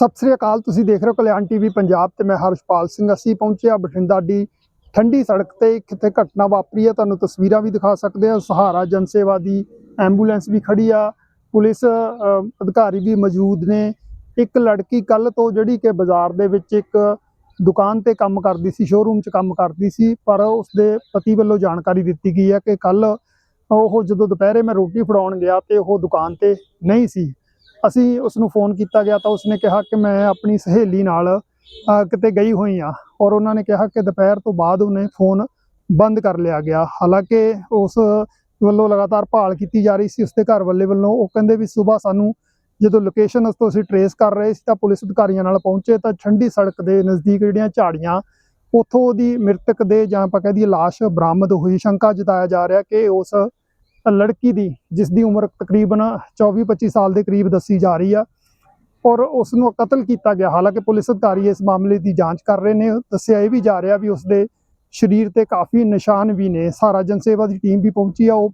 ਸਤਿ ਸ੍ਰੀ ਅਕਾਲ, ਤੁਸੀਂ ਦੇਖ ਰਹੇ ਹੋ ਕਲਿਆਣ ਟੀਵੀ ਪੰਜਾਬ ਤੇ ਮੈਂ ਹਰਸ਼ਪਾਲ ਸਿੰਘ, ਅਸੀਂ ਪਹੁੰਚੇ ਹਾਂ ਬਠਿੰਡਾ ਦੀ ਠੰਡੀ ਸੜਕ ਤੇ ਕਿਤੇ ਘਟਨਾ ਵਾਪਰੀ ਹੈ, ਤੁਹਾਨੂੰ ਤਸਵੀਰਾਂ ਵੀ ਦਿਖਾ ਸਕਦੇ ਹਾਂ, ਸਹਾਰਾ ਜਨ ਸੇਵਾ ਦੀ ਐਂਬੂਲੈਂਸ ਵੀ ਖੜੀ ਆ, ਪੁਲਿਸ ਅਧਿਕਾਰੀ ਵੀ ਮੌਜੂਦ ਨੇ, ਇੱਕ ਲੜਕੀ ਕੱਲ ਤੋਂ ਜਿਹੜੀ ਕਿ ਬਾਜ਼ਾਰ ਦੇ ਵਿੱਚ ਇੱਕ ਦੁਕਾਨ ਤੇ ਕੰਮ ਕਰਦੀ ਸੀ ਸ਼ੋਰੂਮ 'ਚ ਕੰਮ ਕਰਦੀ ਸੀ, ਪਰ ਉਸਦੇ ਪਤੀ ਵੱਲੋਂ ਜਾਣਕਾਰੀ ਦਿੱਤੀ ਗਈ ਹੈ ਕਿ ਕੱਲ ਉਹ ਜਦੋਂ ਦੁਪਹਿਰੇ ਮੈਂ ਰੋਟੀ ਫੜਾਉਣ ਗਿਆ ਤੇ ਉਹ ਦੁਕਾਨ ਤੇ ਨਹੀਂ ਸੀ। ਅਸੀਂ ਉਸ ਨੂੰ ਫੋਨ ਕੀਤਾ ਗਿਆ ਤਾਂ ਉਸਨੇ ਕਿਹਾ ਕਿ ਮੈਂ ਆਪਣੀ ਸਹੇਲੀ ਨਾਲ ਕਿਤੇ ਗਈ ਹੋਈ ਆ ਔਰ ਉਹਨਾਂ ਨੇ ਕਿਹਾ ਕਿ ਦੁਪਹਿਰ ਤੋਂ ਬਾਅਦ ਉਹਨੇ ਫੋਨ ਬੰਦ ਕਰ ਲਿਆ ਗਿਆ। ਹਾਲਾਂਕਿ ਉਸ ਵੱਲੋਂ ਲਗਾਤਾਰ ਭਾਲ ਕੀਤੀ ਜਾ ਰਹੀ ਸੀ, ਉਸਦੇ ਘਰ ਵਾਲੇ ਵੱਲੋਂ। ਉਹ ਕਹਿੰਦੇ ਵੀ ਸਵੇਰ ਸਾਨੂੰ ਜਦੋਂ ਲੋਕੇਸ਼ਨ ਉਸ ਤੋਂ ਅਸੀਂ ਟਰੇਸ ਕਰ ਰਹੇ ਸੀ ਤਾਂ ਪੁਲਿਸ ਅਧਿਕਾਰੀਆਂ ਨਾਲ ਪਹੁੰਚੇ ਤਾਂ ਠੰਡੀ ਸੜਕ ਦੇ ਨਜ਼ਦੀਕ ਜਿਹੜੀਆਂ ਝਾੜੀਆਂ, ਉੱਥੋਂ ਉਹਦੀ ਮ੍ਰਿਤਕ ਦੇ ਜਾਂ ਆਪਾਂ ਕਹਿ ਦਈਏ ਲਾਸ਼ ਬਰਾਮਦ ਹੋਈ, ਸ਼ੰਕਾ ਜਤਾਇਆ ਜਾ ਰਿਹਾ ਕਿ ਉਸ ਲੜਕੀ ਦੀ ਜਿਸ ਦੀ ਉਮਰ ਤਕਰੀਬਨ 24-25 ਸਾਲ ਦੇ ਕਰੀਬ ਦੱਸੀ ਜਾ ਰਹੀ ਆ ਔਰ ਉਸ ਨੂੰ ਕਤਲ ਕੀਤਾ ਗਿਆ। ਹਾਲਾਂਕਿ ਪੁਲਿਸ ਅਧਿਕਾਰੀ ਇਸ ਮਾਮਲੇ ਦੀ ਜਾਂਚ ਕਰ ਰਹੇ ਨੇ। ਦੱਸਿਆ ਇਹ ਵੀ ਜਾ ਰਿਹਾ ਵੀ ਉਸ ਦੇ ਸਰੀਰ ਤੇ ਕਾਫੀ ਨਿਸ਼ਾਨ ਵੀ ਨੇ। ਸਾਰਾ ਜਨਸੇਵਾ ਦੀ ਟੀਮ ਵੀ ਪਹੁੰਚੀ ਆ। ਉਹ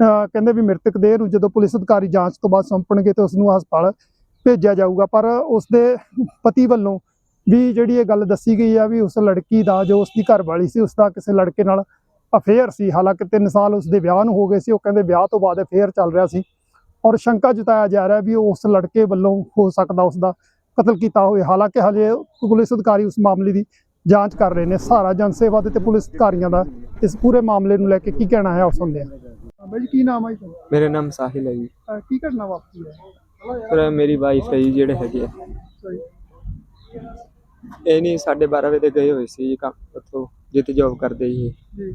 ਕਹਿੰਦੇ ਵੀ ਮ੍ਰਿਤਕ ਦੇਹ ਨੂੰ ਜਦੋਂ ਪੁਲਿਸ ਅਧਿਕਾਰੀ ਜਾਂਚ ਤੋਂ ਬਾਅਦ ਸੌਂਪਣਗੇ ਤੇ ਉਸ ਨੂੰ ਹਸਪਤਾਲ ਭੇਜਿਆ ਜਾਊਗਾ। ਪਰ ਉਸ ਦੇ ਪਤੀ ਵੱਲੋਂ ਵੀ ਜਿਹੜੀ ਇਹ ਗੱਲ ਦੱਸੀ ਗਈ ਆ ਵੀ ਉਸ ਲੜਕੀ ਦਾ, ਜੋ ਉਸ ਦੀ ਘਰ ਵਾਲੀ ਸੀ ਉਸ ਦਾ ਕਿਸੇ ਲੜਕੇ ਨਾਲ ਅਫੇਅਰ ਸੀ। ਹਾਲਾਂਕਿ 3 ਸਾਲ ਉਸ ਦੇ ਵਿਆਹ ਨੂੰ ਹੋ ਗਏ ਸੀ। ਉਹ ਕਹਿੰਦੇ ਵਿਆਹ ਤੋਂ ਬਾਅਦ ਅਫੇਅਰ ਚੱਲ ਰਿਹਾ ਸੀ। ਔਰ ਸ਼ੰਕਾ ਜਤਾਇਆ ਜਾ ਰਿਹਾ ਵੀ ਉਸ ਲੜਕੇ ਵੱਲੋਂ ਹੋ ਸਕਦਾ ਉਸ ਦਾ ਕਤਲ ਕੀਤਾ ਹੋਵੇ। ਹਾਲਾਂਕਿ ਹਜੇ ਪੁਲਿਸ ਅਧਿਕਾਰੀ ਉਸ ਮਾਮਲੇ ਦੀ ਜਾਂਚ ਕਰ ਰਹੇ ਨੇ। ਸਹਾਰਾ ਜਨ ਸੇਵਾ ਦੇ ਤੇ ਪੁਲਿਸ ਅਧਿਕਾਰੀਆਂ ਦਾ ਇਸ ਪੂਰੇ ਮਾਮਲੇ ਨੂੰ ਲੈ ਕੇ ਕੀ ਕਹਿਣਾ ਹੈ ਉਹ ਸੁਣਦੇ ਹਾਂ। ਬਾਈ ਕੀ ਨਾਮ ਹੈ ਜੀ ਮੇਰਾ ਨਾਮ ਸਾਹਿਲ ਹੈ ਜੀ। ਕੀ ਘਟਨਾ ਵਾਪਰੀ ਹੈ? ਪਰ ਮੇਰੀ ਵਾਈਫ ਹੈ ਜੀ ਜਿਹੜੇ ਹੈਗੇ ਆ। ਇਹ ਨਹੀਂ 12:30 ਵਜੇ ਤੇ ਗਏ ਹੋਏ ਸੀ ਜੀ ਕੰਮ ਉੱਥੋਂ ਜਿੱਥੇ ਜੌਬ ਕਰਦੇ ਜੀ। ਜੀ।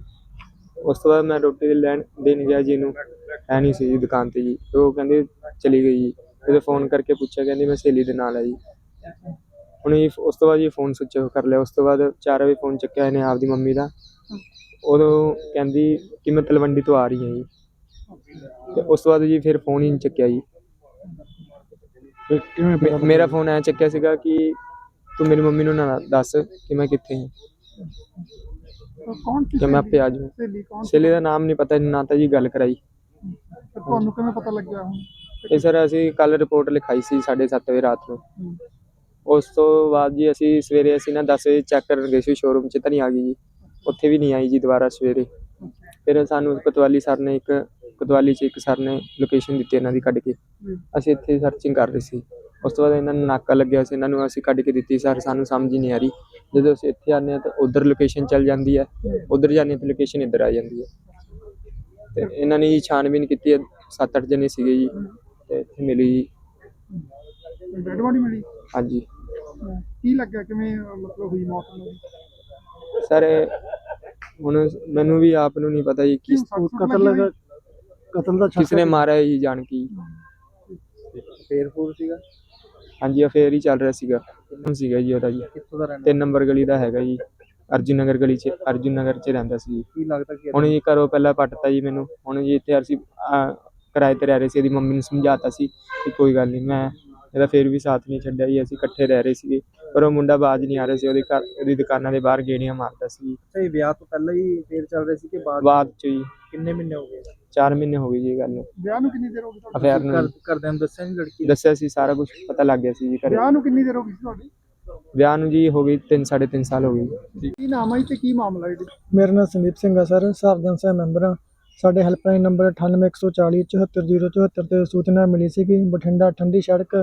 ਉਸ ਤੋਂ ਬਾਅਦ ਮੈਂ ਰੋਟੀ ਲੈਣ ਦੇਣ ਗਿਆ ਜੀ ਨੂੰ ਹੈ ਨਹੀਂ ਸੀ ਜੀ ਦੁਕਾਨ ਤੇ ਜੀ। ਉਹ ਕਹਿੰਦੇ ਚਲੀ ਗਈ ਜੀ। ਜਦੋਂ ਫੋਨ ਕਰਕੇ ਪੁੱਛਿਆ ਕਹਿੰਦੀ ਮੈਂ ਸਹੇਲੀ ਦੇ ਨਾਲ ਆ ਜੀ। ਹੁਣ ਜੀ ਉਸ ਤੋਂ ਬਾਅਦ ਜੀ ਫੋਨ ਸੁਚ ਕਰ ਲਿਆ। ਉਸ ਤੋਂ ਬਾਅਦ 4 ਵਜੇ ਫੋਨ ਚੱਕਿਆ ਇਹਨੇ ਆਪਦੀ ਮੰਮੀ ਦਾ। ਉਦੋਂ ਕਹਿੰਦੀ ਕਿ ਮੈਂ ਤਲਵੰਡੀ ਤੋਂ ਆ ਰਹੀ ਹਾਂ ਜੀ। ਤੇ ਉਸ ਤੋਂ ਬਾਅਦ ਜੀ ਫਿਰ ਫੋਨ ਹੀ ਨਹੀਂ ਚੱਕਿਆ ਜੀ। ਕਿਵੇਂ ਮੇਰਾ ਫੋਨ ਐ ਚੱਕਿਆ ਸੀਗਾ ਕਿ ਤੂੰ ਮੇਰੀ ਮੰਮੀ ਨੂੰ ਨਾ ਦੱਸ ਕਿ ਮੈਂ ਕਿੱਥੇ ਹਾਂ। ਕੌਣ ਕਿ ਮੈਂ ਆਪੇ ਆ ਜਾਊਂ ਸਹੇਲੀ ਕੌਣ ਸੇਲੇ ਦਾ ਨਾਮ ਨਹੀਂ ਪਤਾ ਨਾ ਤਾਂ ਜੀ ਗੱਲ ਕਰਾਈ। ਤੇ ਤੁਹਾਨੂੰ ਕਿਵੇਂ ਪਤਾ ਲੱਗਿਆ ਹੁਣ? ਇਹ ਸਰ ਅਸੀਂ ਕੱਲ ਰਿਪੋਰਟ ਲਿਖਾਈ ਸੀ 7:30 ਵਜੇ ਰਾਤ ਨੂੰ। ਹਮ, ਉਸ ਤੋਂ ਬਾਅਦ ਜੀ ਅਸੀਂ ਸਵੇਰੇ ਅਸੀਂ ਨਾ 10 ਵਜੇ ਚੈੱਕ ਕਰਨ ਗਏ ਸੀ ਸ਼ੋਰੂਮ 'ਚ ਤਾਂ ਨਹੀਂ ਆ ਗਈ ਜੀ। ਉੱਥੇ ਵੀ ਨਹੀਂ ਆਈ ਜੀ ਦੁਬਾਰਾ ਸਵੇਰੇ। ਫਿਰ ਸਾਨੂੰ ਕੋਤਵਾਲੀ ਸਰ ਨੇ ਇੱਕ ਕੋਤਵਾਲੀ 'ਚ ਇੱਕ ਸਰ ਨੇ ਲੋਕੇਸ਼ਨ ਦਿੱਤੀ ਇਹਨਾਂ ਦੀ ਕੱਢ ਕੇ। ਜੀ। ਅਸੀਂ ਇੱਥੇ ਸਰਚਿੰਗ ਕਰ ਰਹੇ ਸੀ। ਉਸ ਤੋਂ ਬਾਅਦ ਇਹਨਾਂ ਨੂੰ ਨਾਕਾ ਲੱਗਿਆ ਸੀ ਇਹਨਾਂ ਨੂੰ ਅਸੀਂ ਕੱਢ ਕੇ ਦਿੱਤੀ ਸਰ ਸਾਨੂੰ ਸਮਝ ਹੀ ਨਹੀਂ ਆ ਰਹੀ। ਜਦੋਂ ਅਸੀਂ ਇੱਥੇ ਆਉਂਦੇ ਹਾਂ ਤਾਂ ਉਧਰ ਲੋਕੇਸ਼ਨ ਚੱਲ ਜਾਂਦੀ ਹੈ ਉਧਰ ਜਾਂਦੇ ਤਾਂ ਲੋਕੇਸ਼ਨ ਇੱਧਰ ਆ ਜਾਂਦੀ ਹੈ। ਤੇ ਇਹਨਾਂ ਨੇ ਜੀ ਛਾਣਬੀਨ ਕੀਤੀ ਹੈ 7-8 ਜਣੇ ਸੀਗੇ ਜੀ ਤੇ ਇੱਥੇ ਮਿਲੀ ਜੀ। ਡੈਡ ਬੋਡੀ ਮਿਲੀ? ਹਾਂਜੀ। ਅਹ, ਕੀ ਲੱਗਿਆ ਕਿਵੇਂ ਅਹ, ਮਤਲਬ ਹੋਈ ਮੌਤ ਨੂੰ ਸਰ ਇਹ ਹੁਣ ਮੈਨੂੰ ਵੀ ਆਪ ਨੂੰ ਨਹੀਂ ਪਤਾ ਜੀ ਕਿਸ ਕਤਲ ਲੱਗਾ ਕਤਲ ਦਾ ਕਿਸ ਨੇ ਮਾਰਿਆ ਜੀ ਜਾਣ ਕੀ ਫੇਰ ਫੂਰ ਸੀਗਾ? ਹਾਂਜੀ ਅਫੇਅਰ ਹੀ ਚੱਲ ਰਿਹਾ ਸੀਗਾ। ਹੁਣ ਸੀਗਾ ਜੀ ਉਹਦਾ ਜੀ। ਕਿੱਥੋਂ ਦਾ ਰਹਿਣਾ ਤਿੰਨ ਨੰਬਰ ਗਲੀ ਦਾ ਹੈਗਾ ਜੀ। ਅਰਜੁਨ ਨਗਰ ਗਲੀ 'ਚ ਅਰਜੁਨ ਨਗਰ 'ਚ ਰਹਿੰਦਾ ਸੀ ਜੀ। ਕੀ ਲੱਗਦਾ ਕਿ ਹੁਣ ਜੀ ਘਰੋਂ ਪਹਿਲਾਂ ਪੱਟਤਾ ਜੀ ਮੈਨੂੰ। ਹੁਣ ਜੀ ਇੱਥੇ ਅਸੀਂ ਕਿਰਾਏ ਤੇ ਰਹਿ ਰਹੇ ਸੀ। ਇਹਦੀ ਮੰਮੀ ਨੂੰ ਸਮਝਾਤਾ ਸੀ ਕਿ ਕੋਈ ਗੱਲ ਨਹੀਂ ਮੈਂ ਇਹਦਾ ਫੇਰ ਵੀ ਸਾਥ ਨਹੀਂ ਛੱਡਿਆ ਜੀ। ਅਸੀਂ ਇਕੱਠੇ ਰਹਿ ਰਹੇ ਸੀਗੇ। ਪਰ ਉਹ ਮੁੰਡਾ ਬਾਜ ਨਹੀਂ ਆ ਰਿਹਾ ਸੀ ਉਹਦੇ ਘਰ ਉਹਦੀ ਦੁਕਾਨਾਂ ਦੇ ਬਾਹਰ ਗੇੜੀਆਂ ਮਾਰਦਾ ਸੀ। ਸਹੀ ਵਿਆਹ ਤੋਂ ਪਹਿਲਾਂ ਹੀ ਫੇਰ ਚੱਲ ਰਹੇ ਸੀ ਕਿ ਬਾਅਦ ਬਾਅਦ 'ਚ ਜੀ। ਕਿੰਨੇ ਮਹੀਨੇ ਹੋ ਗਏ? 4 ਮਹੀਨੇ ਹੋ ਗਏ ਜੀ ਇਹ ਗੱਲ ਨੂੰ। ਵਿਆਹ ਨੂੰ ਕਿੰਨੀ ਦੇਰ ਹੋ ਗਈ ਤੁਹਾਡੇ? ਅਫੇਅਰ ਨੂੰ। ਕਰਦਿਆਂ ਨੂੰ ਦੱਸਿਆ ਨਹੀਂ ਲੜਕੀ ਦੱਸਿਆ ਸੀ ਸਾਰਾ ਕੁਝ ਪਤਾ ਲੱਗ ਗਿਆ ਸੀ ਜੀ ਘਰੇ। ਵਿਆਹ ਨੂੰ ਕਿੰਨੀ ਦੇਰ ਹੋ ਗਈ ਸੀ ਤੁਹਾਡੀ? ਵਿਆਹ ਨੂੰ ਜੀ ਹੋ ਗਈ 3 3.5 ਸਾਲ ਹੋ ਗਈ ਕੀ ਨਾਮ ਹੈ ਤੇ ਕੀ ਮਾਮਲਾ ਹੈ ਜੀ? ਮੇਰਾ ਨਾਮ ਸੰਦੀਪ ਸਿੰਘ ਹੈ ਸਰ ਸਰਜਨ ਸਾਹਿਬ ਮੈਂਬਰ ਹਾਂ ਸਾਡੇ ਹੈਲਪਲਾਈਨ ਨੰਬਰ 98140 74074 ਤੇ ਸੂਚਨਾ ਮਿਲੀ ਸੀ ਕਿ ਬਠਿੰਡਾ ਠੰਡੀ ਸੜਕ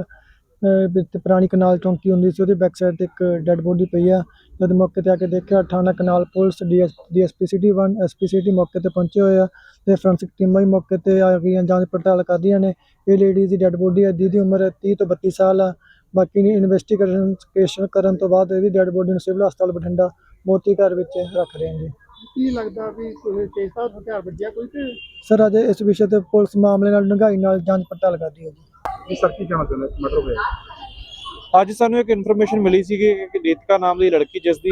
ਵਿੱਚ ਪੁਰਾਣੀ ਕਨਾਲ ਚੌਂਕੀ ਹੁੰਦੀ ਸੀ ਉਹਦੇ ਬੈਕ ਸਾਈਡ ਤੇ ਇੱਕ ਡੈੱਡ ਬੋਡੀ ਪਈ ਆ। ਜਦ ਮੌਕੇ ਤੇ ਆ ਕੇ ਦੇਖਿਆ ਥਾਣਾ ਕਨਾਲ police DSP city 1 SP city ਮੌਕੇ ਤੇ ਪਹੁੰਚੇ ਹੋਏ ਆ ਤੇ ਫੋਰੈਂਸਿਕ ਟੀਮਾਂ ਵੀ ਮੌਕੇ ਤੇ ਆ ਗਈਆਂ ਜਾਂਚ ਪੜਤਾਲ ਕਰਦੀਆਂ ਨੇ। ਇਹ ਲੇਡੀ ਦੀ ਡੈੱਡ ਬੋਡੀ ਹੈ ਜਿਹਦੀ ਉਮਰ 30 ਤੋਂ 32 ਸਾਲ ਆ। ਬਾਕੀ ਨੇ ਇਨਵੈਸਟੀਗੇਸ਼ਨ ਕਰਨ ਤੋਂ ਬਾਅਦ ਇਹਦੀ ਡੈੱਡ ਬੋਡੀ ਨੂੰ ਸਿਵਲ ਹਸਪਤਾਲ ਬਠਿੰਡਾ ਮੋਤੀ ਘਰ ਵਿੱਚ ਰੱਖ ਰਹੇ ਹਾਂ ਜੀ ਕੀ ਲੱਗਦਾ ਵੀ ਕੋਈ ਤੇਜ਼ਾ ਹਥਿਆਰ ਵੱਜਿਆ ਕੋਈ ਤੇ? ਸਰ ਅਜੇ ਇਸ ਵਿਸ਼ੇ ਤੇ ਪੁਲਿਸ ਮਾਮਲੇ ਨਾਲ ਡੂੰਘਾਈ ਨਾਲ ਜਾਂਚ ਪੜਤਾਲ ਕਰਦੀ ਹੈ ਜੀ। ਕੀ ਸਰ, ਕੀ ਜਾਣਾ ਚਾਹੁੰਦੇ ਮਟਰ ਹੋਇਆ ਅੱਜ ਸਾਨੂੰ ਇੱਕ ਇਨਫੋਰਮੇਸ਼ਨ ਮਿਲੀ ਸੀ ਕਿ ਕਿ ਨਾਮ ਦੀ ਲੜਕੀ ਜਿਸ ਦੀ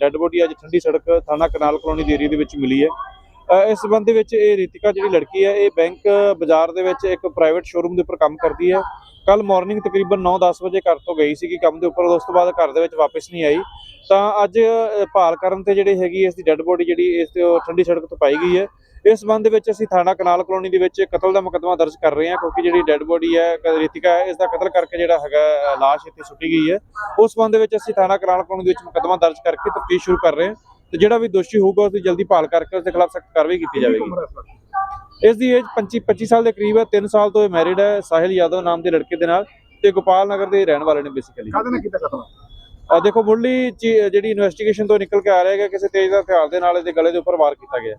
ਡੈੱਡ ਬੋਡੀ ਅੱਜ ਠੰਡੀ ਸੜਕ ਥਾਣਾ ਕਨਾਲ ਕਲੋਨੀ ਦੇ ਏਰੀਆ ਦੇ ਵਿੱਚ ਮਿਲੀ ਹੈ। ਇਸ ਸੰਬੰਧ ਦੇ ਵਿੱਚ ਇਹ ਰੀਤਿਕਾ ਜਿਹੜੀ ਲੜਕੀ ਹੈ, ਇਹ ਬੈਂਕ ਬਾਜ਼ਾਰ ਦੇ ਵਿੱਚ ਇੱਕ ਪ੍ਰਾਈਵੇਟ ਸ਼ੋਰੂਮ ਦੇ ਉੱਪਰ ਕੰਮ ਕਰਦੀ ਹੈ। ਕੱਲ ਮਾਰਨਿੰਗ ਤਕਰੀਬਨ 9-10 ਵਜੇ ਘਰ ਤੋਂ ਗਈ ਸੀਗੀ ਕੰਮ ਦੇ ਉੱਪਰ, ਉਸ ਤੋਂ ਬਾਅਦ ਘਰ ਦੇ ਵਿੱਚ ਵਾਪਸ ਨਹੀਂ ਆਈ। ਤਾਂ ਅੱਜ ਭਾਲ ਕਰਨ ਤੇ ਜਿਹੜੀ ਹੈਗੀ ਇਸ ਦੀ ਡੈੱਡ ਬੋਡੀ ਜਿਹੜੀ ਇਸ ਤੇ ਉਹ ਠੰਡੀ ਸੜਕ ਤੋਂ ਪਾਈ ਗਈ ਹੈ। ਇਸ ਸੰਬੰਧ ਦੇ ਵਿੱਚ ਅਸੀਂ ਥਾਣਾ ਕਨਾਲ ਕਲੋਨੀ ਦੇ ਵਿੱਚ ਕਤਲ ਦਾ ਮੁਕੱਦਮਾ ਦਰਜ ਕਰ ਰਹੇ ਹਾਂ, ਕਿਉਂਕਿ ਜਿਹੜੀ ਡੈੱਡ ਬੋਡੀ ਹੈ ਰੀਤਿਕਾ ਹੈ, ਇਸ ਦਾ ਕਤਲ ਕਰਕੇ ਜਿਹੜਾ ਹੈਗਾ ਲਾਸ਼ ਇੱਥੇ ਸੁੱਟੀ ਗਈ ਹੈ। ਉਸ ਸੰਬੰਧ ਦੇ ਵਿੱਚ ਅਸੀਂ ਥਾਣਾ ਕਨਾਲ ਕਲੋਨੀ ਦੇ ਵਿੱਚ ਮੁਕੱਦਮਾ ਦਰਜ ਕਰਕੇ ਤਫਤੀਸ਼ ਸ਼ੁਰੂ ਕਰ ਰਹੇ ਹਾਂ। ਤੇ ਜਿਹੜਾ ਵੀ ਦੋਸ਼ੀ ਹੋਊਗਾ ਉਸ ਦੀ ਜਲਦੀ ਭਾਲ ਕਰਕੇ ਉਸ ਦੇ ਖਿਲਾਫ ਸਖਤ ਕਾਰਵਾਈ ਕੀਤੀ ਜਾਵੇਗੀ। ਇਸ ਦੀ ਏਜ 25 25 ਸਾਲ ਦੇ ਕਰੀਬ ਹੈ 3 ਸਾਲ ਤੋਂ ਇਹ ਮੈਰਿਡ ਹੈ ਸਾਹਿਲ ਯਾਦਵ ਨਾਮ ਦੇ ਲੜਕੇ ਦੇ ਨਾਲ ਤੇ ਗੋਪਾਲ ਨਗਰ ਦੇ ਰਹਿਣ ਵਾਲੇ ਨੇ ਬੇਸਿਕਲੀ ਕਾਹਦੇ ਨਾਲ ਕੀਤਾ ਕਤਲ ਆ ਦੇਖੋ ਮੁੱਢਲੀ ਜਿਹੜੀ ਇਨਵੈਸਟੀਗੇਸ਼ਨ ਤੋਂ ਨਿਕਲ ਕੇ ਆ ਰਿਹਾ ਹੈ ਕਿ ਕਿਸੇ ਤੇਜ਼ ਹਥਿਆਰ ਦੇ ਨਾਲ ਇਹਦੇ ਗਲੇ ਦੇ ਉੱਪਰ ਵਾਰ ਕੀਤਾ ਗਿਆ।